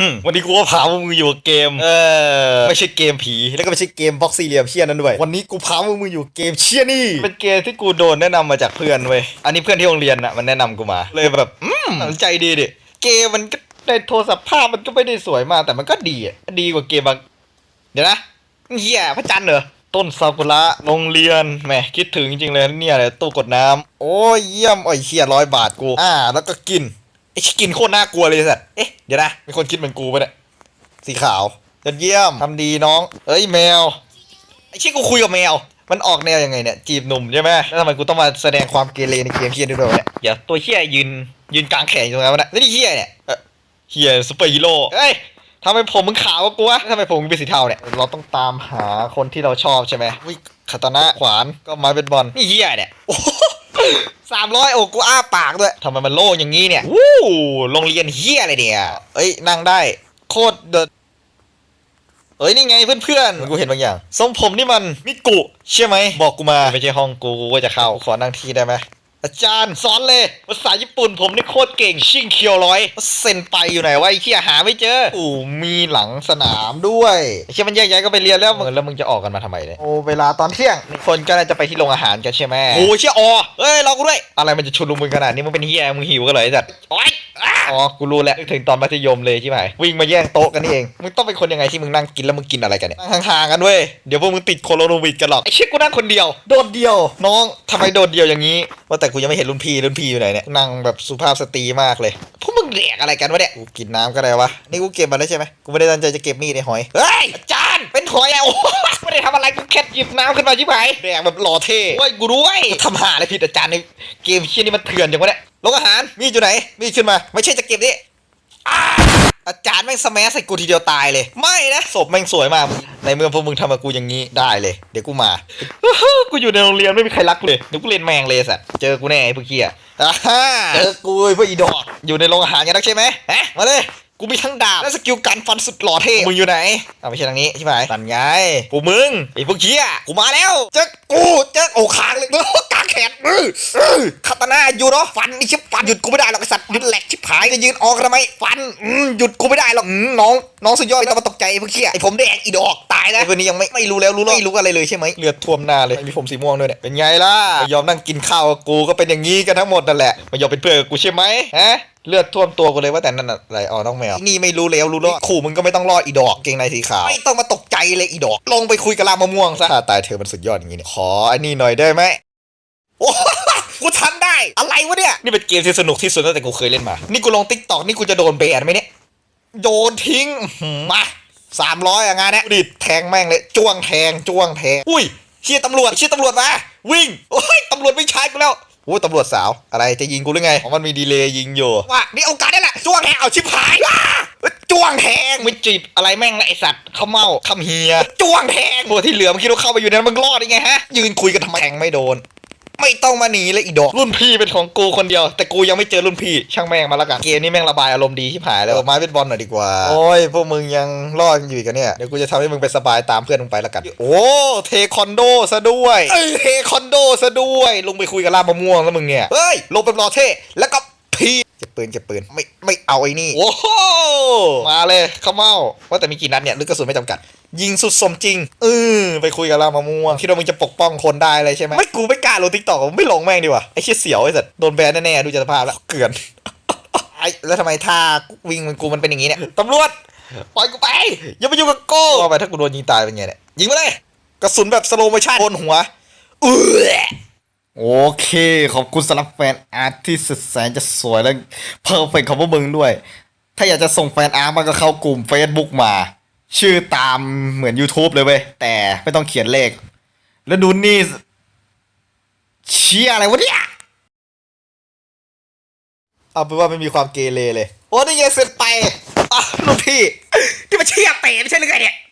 หึ่มวันนี้กูก็พาพวกมึงอยู่กับเกม เออ ไม่ใช่เกมผี แล้วก็ไม่ใช่เกมบ็อกซี่เหลี่ยมเชี่ยนั้นด้วย วันนี้กูพาพวกมึงอยู่เกมเชี่ยนี่ เป็นเกมที่กูโดนแนะนำมาจากเพื่อนเว้ย อันนี้เพื่อนที่โรงเรียนอะมันแนะนำกูมา เลยแบบ อืมสนใจดีดิ เกมมันก็ในโทรศัพท์ภาพมันก็ไม่ได้สวยมากแต่มันก็ดีอะ ดีกว่าเกมบาง เดี๋ยวนะเหี้ยพระจันทร์เหรอต้นซากุระโรงเรียนแหมคิดถึงจริงๆเลยเนี่ยเลยตู้กดน้ำโอ้ยเยี่ยมโอ้ยเฮียร้อยบาทกู อ่า แล้วก็กิน ไอ้ชิกินโคตรน่ากลัวเลยสัตว์เอ๊ะเดี๋ยวนะมีคนคิดเหมือนกูปะเนี่ยสีขาวยอดเยี่ยมทำดีน้อง เอ้ยแมวไอ้ชิกูคุยกับแมว มันออกแนวยังไงเนี่ยจีบหนุ่มใช่ไหมแล้วทำไมกูต้องมาแสดงความเกเรในเกมเฮียด้วยวะเนี่ยเดี๋ยวตัวเฮียยืนยืนกลางแขนอยู่ตรงนั้นวะเนี่ยนี่เฮียเนี่ยเอ่อเฮียซูเปอร์ฮีโร่เอ้ยทำไมผมมึงขาวกว่ากูวะทำไมผมมึงเป็นสีเทาเนี่ย เราต้องตามหาคนที่เราชอบใช่ไหมวิคาตานะขวานก็ไม้เป็นบอลนี่เฮียเนี่ย สามร้อยโอ้กูอ้าปากด้วยทำไมมันโล่งอย่างนี้เนี่ยวู้โรงเรียนเฮียอะไรเนี่ยเอ้ยนั่งได้ โคตรเดินเอ้ยนี่ไงเพื่อนๆ กูเห็นบางอย่างทรงผมนี่มันมิกุใช่ไหม บอกกูมา ไม่ใช่ห้องกูกูก็จะเข้า ขอนั่งที่ได้ไหม อาจารย์สอนเลยภาษาญี่ปุ่นผมนี่โคตรเก่งชิงเคียวร้อยเซ็นไปอยู่ไหนวะไอ้เหี้ยหาไม่เจออูมีหลังสนามด้วยไอ้เหี้ยมันแยกย้ายก็ไปเรียนแล้วมึงแล้วมึงจะออกกันมาทำไมเนี่ยโอ้เวลาตอนเที่ยงคนก็น่าจะไปที่โรงอาหารกันใช่ไหมโอ้เชี่ยอเอ้ยรอกูด้วยอะไรมันจะชุนลุมมึงขนาดนี้มึงเป็นเหี้ยมึงหิวกันเลยไอ้สัตว์โอ๊ย อ๋อ กูรู้แล้วนึกถึงตอนมัธยมเลยใช่ไหมวิ่งมาแย่งโต๊ะกันนี่เอง มึงต้องเป็นคนยังไงที่มึงนั่งกินแล้วมึงกินอะไรกันเนี่ยนั่งห่างๆกันเว้ย เดี๋ยวพวกมึงติดโคโรนาวิดกันหรอก ไอ้เชี่ยกูนั่งคนเดียว โดดเดียว น้องทำไมโดดเดียวอย่างนี้ ว่าแต่กูยังไม่เห็นรุ่นพี่รุ่นพี่อยู่ไหนเนี่ย นั่งแบบสุภาพสตรีมากเลย พวกมึงแดกอะไรกันวะเนี่ย กูกินน้ำก็ได้วะ นี่กูเก็บมาแล้วใช่ไหมกูไม่ได้ตั้งใจจะเก็บมีดในหอย เฮ้ยจ เป็นหอยอะโอ้ไม่ได้ทำอะไรกูแค่หยิบน้ำขึ้นมาชิบหายแดกแบบหล่อเท่โอ้ยกูรู้ไอ้ทำหาอะไรผิดอาจารย์ในเกมเชี่ยนี่มันเถื่อนจังวะเนี่ยโรงอาหารมีอยู่ไหน มีขึ้นมา ไม่ใช่จะเก็บนี่อาจารย์แม่งสแมัใส่กูทีเดียวตายเลย ไม่นะศพแม่งสวยมาก ในเมื่อพวกมึงทำกับกูอย่างนี้ได้เลย เดี๋ยวกูมา กูอยู่ในโรงเรียนไม่มีใครรักเลยเดี๋ยวกูเรียนแมงเลยสัตว์เจอกูแน่ไอ้พวกเกี้ยอ่าเจอกูไอ้พวกอีดอกอยู่ในโรงอาหารกันนักใช่ไหมฮะมาเลย กูมีทั้งดาบและสกิลการฟันสุดหล่อเท่มึงอยู่ไหนเอาไม่ใช่ทางนี้ใช่ไหมตันไงกูมึงไอ้พวกเกี้ยกูมาแล้วเจอกูเจอโอ้คางเลยกางแขนเออเออคาตานาอยู่เนาะฟันไอ้ชิบฟันหยุดกูไม่ได้หรอกไอ้สัตว์หยุดแหลกชิบหายจะยืนออกทำไมฟันอืมหยุดกูไม่ได้หรอกอืมน้องน้องสุดยอดไม่ต้องมาตกใจไอ้พวกเกี้ยไอ้ผมแดงอีดอกตายนะไอ้คนนี้ยังไม่ไม่รู้แล้วรู้แล้วไม่รู้อะไรเลยใช่ไหมเลือดท่วมหน้าเลยมีผมสีม่วงด้วยเนี่ยเป็นไงล่ะไม่ยอมนั่งกินข้าวกับกูก็เป็นอย่างนี้กันทั้งหมดนั่นแหละไม่ยอมเป็นเพื่อนกับกูใช่ไหมฮะ เลือดท่วมตัวกูเลยว่าแต่นั่นอะไรอ๋อน้องแมวนี่ไม่รู้แล้วรู้รอดขู่มึงก็ไม่ต้องรอดอีดอกเกงในสีขาวไม่ต้องมาตกใจเลยอีดอก ลงไปคุยกับลามะม่วงซะถ้าตายเธอมันสุดยอดอย่างนี้เนี่ยขอไอ้นี่หน่อยได้ไหมโอ้กูทำได้อะไรวะเนี่ยนี่เป็นเกมที่สนุกที่สุดตั้งแต่กูเคยเล่นมา นี่กูลงติ๊กตอกนี่กูจะโดนแบนไหมเนี่ยโยนทิ้งอื้อหือมาสามร้อยอะงานเนี้ยดิแทงแม่งเลยจ้วงแทงจ้วงแทงอุ้ยเชี่ยตำรวจเชี่ยตำรวจมาวิ่งโอ้ยตำรวจไม่ใช่กูแล้วโอ้ยตำรวจสาวอะไรจะยิงกูหรือไงอ๋อมันมีดีเลย์ยิงอยู่ว่านี่โอกาสนี่แหละจ้วงแทงเอาชิบหายว้าจ้วงแทงไม่จีบอะไรแม่งนะไอสัตว์เขาเมาคำเฮียจ้วงแทงพวกที่เหลือมันคิดว่าเข้าไปอยู่ในนั้นมึงรอดยังไงฮะยืนคุยกันทำไมแทงไม่โดน ไม่ต้องมาหนีเลยอีดอก รุ่นพี่เป็นของกูคนเดียว แต่กูยังไม่เจอรุ่นพี่ช่างแม่งมาละกัน เกมนี้แม่งระบายอารมณ์ดีที่ผายแล้วเอาไม้เป็นบอลหน่อยดีกว่า โอ้ย พวกมึงยังรอดอยู่อีกันเนี่ย เดี๋ยวกูจะทำให้มึงไปสบายตามเพื่อนมึงไปละกัน โอ้เทควันโดซะด้วยเอ้ยเทควันโดซะด้วย ลงไปคุยกับลามมะม่วงแล้วมึงเนี่ยเฮ้ยลงไปรอเท่แล้วก็พีเก็บปืนเก็บปืนไม่ไม่เอาไอ้นี่โอ้โห มาเลยเข้าเมาว่าแต่มีกี่นัดเนี่ยลึกกระสุนไม่จำกัด ยิงสุดสมจริงเออไปคุยกับลามะม่วงคิดว่ามึงจะปกป้องคนได้เลยใช่ไหมไม่กูไม่กล้าลงทิกตอกไม่ลงแม่งดีกว่าไอ้เชี่ยเสียวไอ้สัตว์โดนแบนแน่ๆดูจากสภาพแล้วเกลือนไอ้แล้วทำไมท่าวิ่งมันกูมันเป็นอย่างนี้เนี่ยตำรวจปล่อยกูไปอย่าไปยุ่งกับโก้ว่าไปถ้ากูโดนยิงตายเป็นไงเนี่ยยิงมาเลยกระสุนแบบสโลว์โมชั่นโดนหัวเออโอเค ขอบคุณสำหรับแฟนอาร์ตที่สุดแสนจะสวยและเพอร์เฟกของพวกมึงด้วย ถ้าอยากจะส่งแฟนอาร์ตมาก็เข้ากลุ่ม Facebook มา ชื่อตามเหมือน YouTube เลยเว้ย แต่ไม่ต้องเขียนเลข แล้วดูนี่ เชี่ยอะไรวะเนี่ย เอาเป็นว่าไม่มีความเกเรเลย โอ้นี่ยังเสร็จไปอะลูกพี่ ที่มันเชี่ยเตะไม่ใช่หรือไงเนี่ย